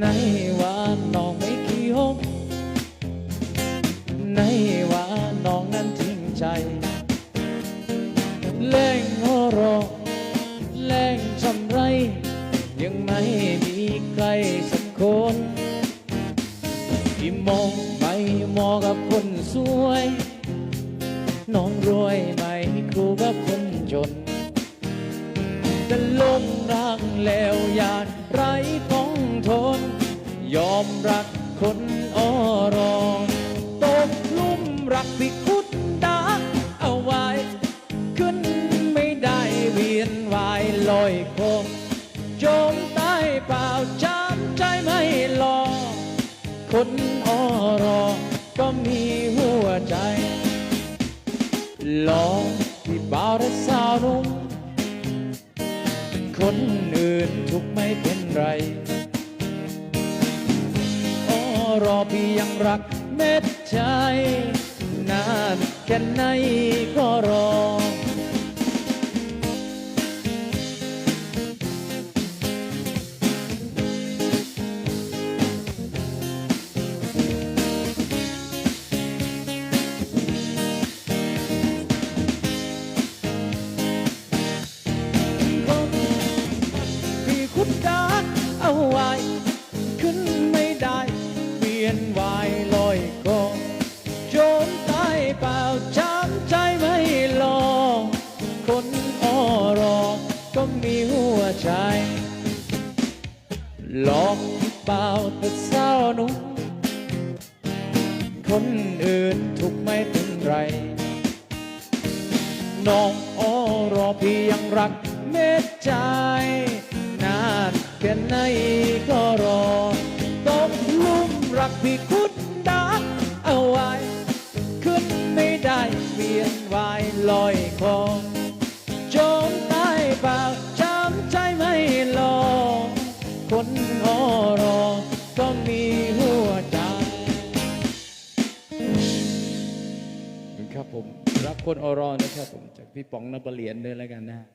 ในว่าน้องไม่ขี้หกในว่าน้องนั้นจริงใจแรงโอรอแรงชำไร ยังไม่มีใครสักคนที่มองไม่มองกับคนสวย น้องรวยไหมครูกับคนจนแต่ลงรักแล้วอยากไร คนอรอตกลุ่มรักพิคุดดาเอาไว้ ขึ้นไม่ได้เวียนวายลอยคงจมใต้เปล่าจำใจไม่รอคนอรอก็มีหัวใจ ลองที่บ่าวและสาวนุ่มคนอื่นทุกไม่เป็นไร อพี่ยังรักเม็ดใจ นานแค่ไหนก็รอพี่คุดดักเอาไว้ ขึ้น นวายลอยกองโจมตายเปล่าช้ำใจไม่ลองคนออรอก็มีหัวใจหลอกเปล่าแต่เศร้าหนุ่มคนอื่นทุกไม่เป็นไร น้องออรอพี่ยังรักเม็ดใจ นานแค่ไหน รักพี่คุดดักเอาไว้ ขึ้นไม่ได้เวียนวายลอยคอจมใต้เปล่าจำใจไม่ลองคนอรอก็มีหัวใจครับผม รักคนอรอนะครับผม จากพี่ป๋องนบเหรียญด้วยแล้วกันนะฮะ